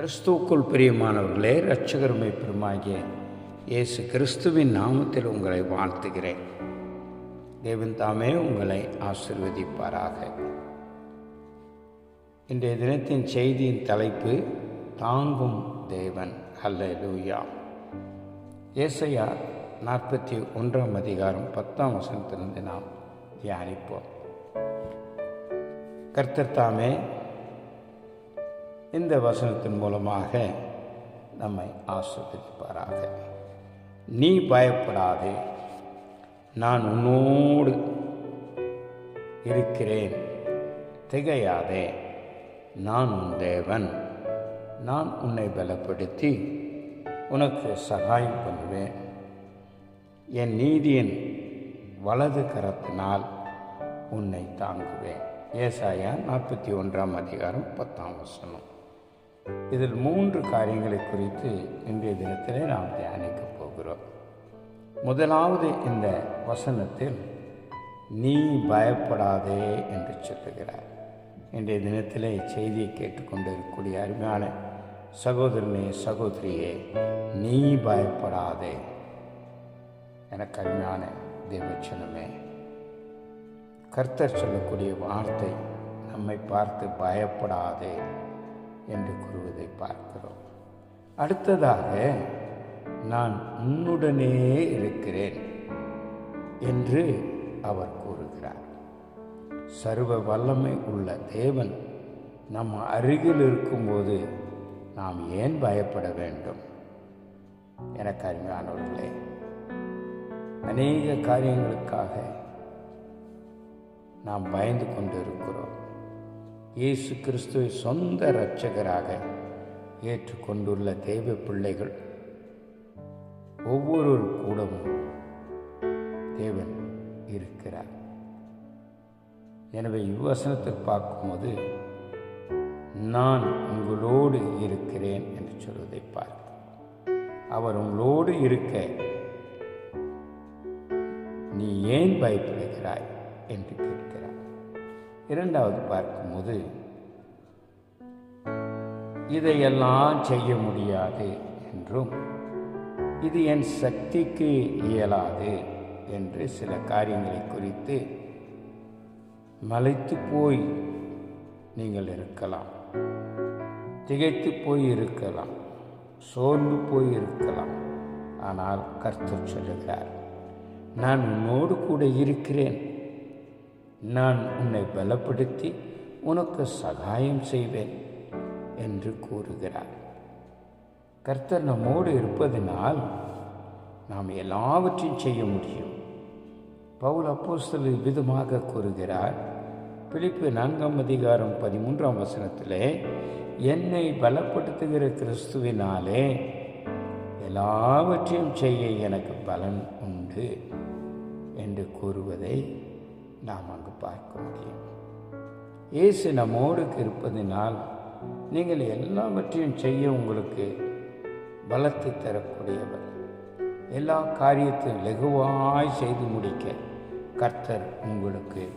கிறிஸ்துவுக்குள் பிரியமானவர்களே இரட்சகருமை பெருமாகிய இயேசு கிறிஸ்துவின் நாமத்தில் உங்களை வாழ்த்துகிறேன். தேவன் தாமே உங்களை ஆசிர்வதிப்பாராக. இன்றைய தினத்தின் செய்தியின் தலைப்பு தாங்கும் தேவன். அல்ல லூயா ஏசையா நாற்பத்தி ஒன்றாம் அதிகாரம் பத்தாம் வசனத்திலிருந்து நாம் தியானிப்போம். கர்த்தர் தாமே இந்த வசனத்தின் மூலமாக நம்மை ஆஸ்வதிப்பாராக நீ பயப்படாதே. நான் உன்னோடு இருக்கிறேன். திகையாதே. நான் உன் தேவன். நான் உன்னை பலப்படுத்தி உனக்கு சகாயம் பண்ணுவேன். என் நீதியின் வலது கரத்தினால் உன்னை தாங்குவேன். ஏசாயா நாற்பத்தி ஒன்றாம் அதிகாரம் பத்தாம் வசனம். இதில் மூன்று காரியங்களை குறித்து இன்றைய தினத்திலே நாம் தியானிக்கப் போகிறோம். முதலாவது இந்த வசனத்தில் நீ பயப்படாதே என்று சொல்லுகிறார். இன்றைய தினத்திலே செய்தியை கேட்டுக்கொண்டிருக்கக்கூடிய அருமையான சகோதரனே சகோதரியே நீ பயப்படாதே எனக்கு அருமையான தேவச்சனமே கர்த்தர் சொல்லக்கூடிய வார்த்தை நம்மை பார்த்து பயப்படாதே என்று கூறுவதை பார்க்கிறோம். அடுத்ததாக நான் உன்னுடனே இருக்கிறேன் என்று அவர் கூறுகிறார். சர்வ வல்லமை உள்ள தேவன் நம் அருகில் இருக்கும்போது நாம் ஏன் பயப்பட வேண்டும்? எனக்கு அருமையானவர்களே அநேக காரியங்களுக்காக நாம் பயந்து கொண்டு இருக்கிறோம் இயேசு கிறிஸ்துவை சொந்த இரட்சகராக ஏற்றுக்கொண்டுள்ள தெய்வ பிள்ளைகள் ஒவ்வொரு கூடமும் தேவன் இருக்கிறார். எனவே இவ்வசனத்தை பார்க்கும்போது நான் உங்களோடு இருக்கிறேன் என்று சொல்வதை பார்க்க அவர் உங்களோடு இருக்க நீ ஏன் பயப்படுகிறாய் என்று கேட்கிறார். இரண்டாவது பார்க்கும்போது இதையெல்லாம் செய்ய முடியாது என்றும் இது என் சக்திக்கு இயலாது என்று சில காரியங்களை குறித்து மலைத்து போய் நீங்கள் இருக்கலாம். திகைத்து போய் இருக்கலாம். சோர்ந்து போய் இருக்கலாம். ஆனால் கர்த்தர் சொல்லுகிறார் நான் உன்னோடு கூட இருக்கிறேன். நான் உன்னை பலப்படுத்தி உனக்கு சகாயம் செய்வேன் என்று கூறுகிறார். கர்த்தர் நம்மோடு இருப்பதனால் நாம் எல்லாவற்றையும் செய்ய முடியும். பவுல் அப்போஸ்தல் விதமாக கூறுகிறார். பிலிப்பு நான்காம் அதிகாரம் பதிமூன்றாம் வசனத்திலே என்னை பலப்படுத்துகிற கிறிஸ்துவினாலே எல்லாவற்றையும் செய்ய எனக்கு பலன் உண்டு என்று கூறுவதை நாம் அங்கு பார்க்க முடியும். இயேசு நம்மோடு இருப்பதினால் நீங்கள் எல்லாவற்றையும் செய்ய உங்களுக்கு பலத்தை தரக்கூடியவர். எல்லா காரியத்தையும் லெகுவாய் செய்து முடிக்க கர்த்தர் உங்களுக்கு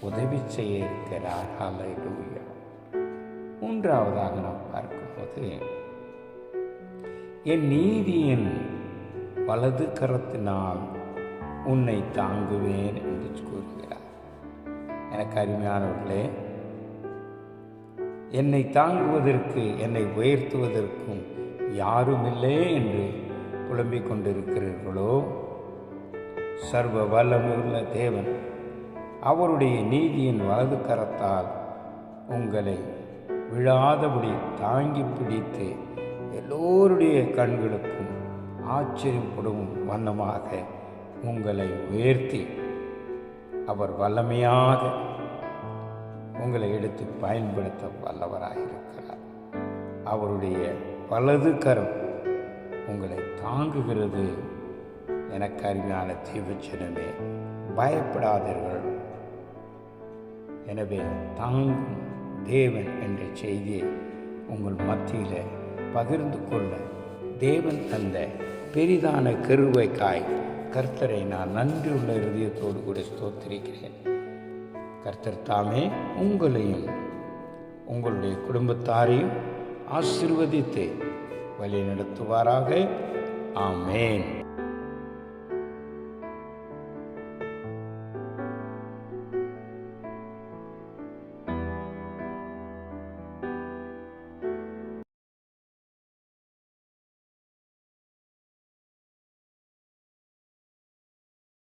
உதவி செய்ய இருக்கிறார். ஹalleluya. மூன்றாவதாக நாம் பார்க்கும்போது என் நீதியின் வலது கரத்தினால் உன்னை தாங்குவேன் என்று கூறுகிறார். எனக்கு அருமையானவர்களே என்னை தாங்குவதற்கு என்னை உயர்த்துவதற்கும் யாருமில்லை என்று புலம்பிக் கொண்டிருக்கிறீர்களோ? சர்வ வல்லமுள்ள தேவன் அவருடைய நீதியின் வலது கரத்தால் உங்களை விழாதபடி தாங்கி பிடித்து எல்லோருடைய கண்களுக்கும் ஆச்சரியப்படும் வண்ணமாக உங்களை உயர்த்தி அவர் வல்லமையாக உங்களை எடுத்து பயன்படுத்த வல்லவராக இருக்கிறார் அவருடைய வலது கரம் உங்களை தாங்குகிறது. எனக்கு அருமையான தீவச்சனமே பயப்படாதீர்கள். எனவே தாங்கும் தேவன் என்ற செய்தியை உங்கள் மத்தியில் பகிர்ந்து கொள்ள தேவன் தந்த பெரிதான கருவைக்காய் கர்த்தரை நான் நன்றியுள்ள இருதயத்தோடு கூட ஸ்தோத்திருக்கிறேன். கர்த்தர் தாமே உங்களையும் உங்களுடைய குடும்பத்தாரையும் ஆசிர்வதித்து வழி நடத்துவாராக ஆமேன்.